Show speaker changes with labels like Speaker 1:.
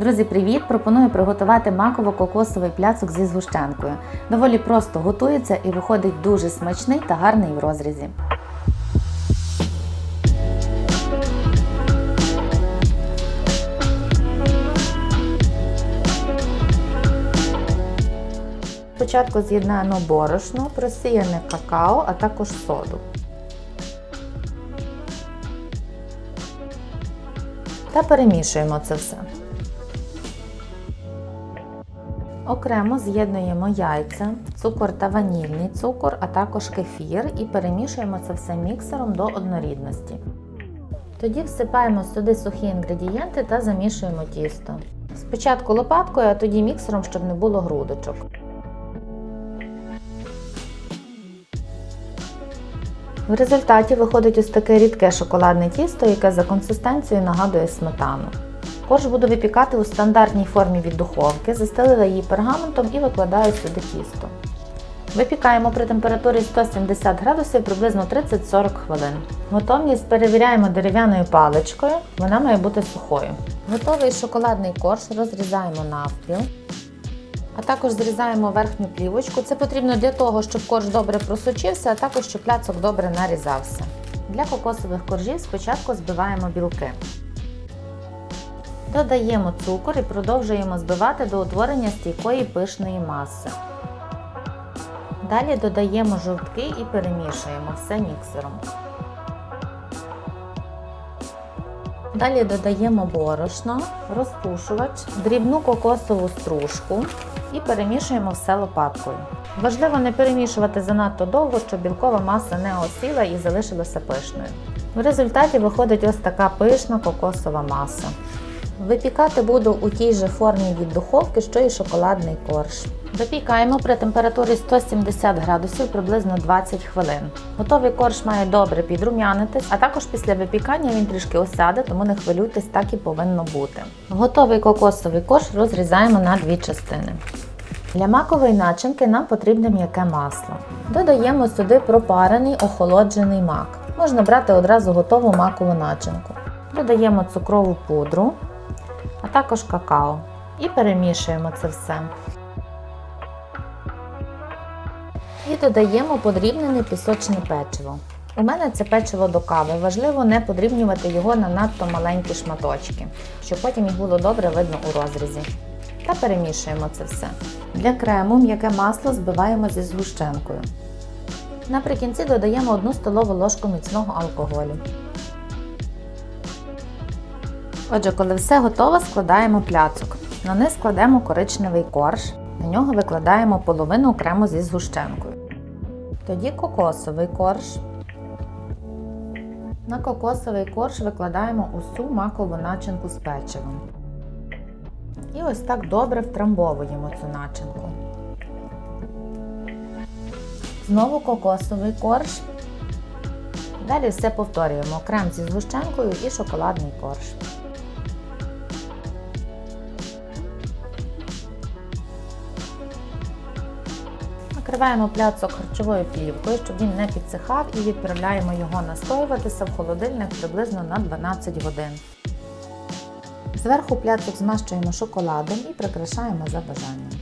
Speaker 1: Друзі, привіт! Пропоную приготувати маково-кокосовий пляцок зі згущенкою. Доволі просто готується і виходить дуже смачний та гарний в розрізі. Спочатку з'єднаємо борошно, просіяне какао, а також соду. Та перемішуємо це все. Окремо з'єднуємо яйця, цукор та ванільний цукор, а також кефір і перемішуємо це все міксером до однорідності. Тоді всипаємо сюди сухі інгредієнти та замішуємо тісто. Спочатку лопаткою, а тоді міксером, щоб не було грудочок. В результаті виходить ось таке рідке шоколадне тісто, яке за консистенцією нагадує сметану. Корж буду випікати у стандартній формі від духовки, застелила її пергаментом і викладаю сюди тісто. Випікаємо при температурі 170 градусів приблизно 30-40 хвилин. Готовність перевіряємо дерев'яною паличкою, вона має бути сухою. Готовий шоколадний корж розрізаємо навпіл. А також зрізаємо верхню плівочку. Це потрібно для того, щоб корж добре просочився, а також щоб пляцок добре нарізався. Для кокосових коржів спочатку збиваємо білки. Додаємо цукор і продовжуємо збивати до утворення стійкої пишної маси. Далі додаємо жовтки і перемішуємо все міксером. Далі додаємо борошно, розпушувач, дрібну кокосову стружку і перемішуємо все лопаткою. Важливо не перемішувати занадто довго, щоб білкова маса не осіла і залишилася пишною. В результаті виходить ось така пишна кокосова маса. Випікати буду у тій же формі від духовки, що і шоколадний корж. Випікаємо при температурі 170 градусів приблизно 20 хвилин. Готовий корж має добре підрум'янитись, а також після випікання він трішки осяде, тому не хвилюйтесь, так і повинно бути. Готовий кокосовий корж розрізаємо на дві частини. Для макової начинки нам потрібне м'яке масло. Додаємо сюди пропарений охолоджений мак. Можна брати одразу готову макову начинку. Додаємо цукрову пудру, а також какао. І перемішуємо це все. І додаємо подрібнене пісочне печиво. У мене це печиво до кави. Важливо не подрібнювати його на надто маленькі шматочки, щоб потім їх було добре видно у розрізі. Та перемішуємо це все. Для крему м'яке масло збиваємо зі згущенкою. Наприкінці додаємо 1 столову ложку міцного алкоголю. Отже, коли все готово, складаємо пляцок. На низ складемо коричневий корж, на нього викладаємо половину крему зі згущенкою. Тоді кокосовий корж. На кокосовий корж викладаємо усю макову начинку з печивом. І ось так добре втрамбовуємо цю начинку. Знову кокосовий корж. Далі все повторюємо: крем зі згущенкою і шоколадний корж. Накриваємо пляцок харчовою плівкою, щоб він не підсихав, і відправляємо його настоюватися в холодильник приблизно на 12 годин. Зверху пляцок змащуємо шоколадом і прикрашаємо за бажанням.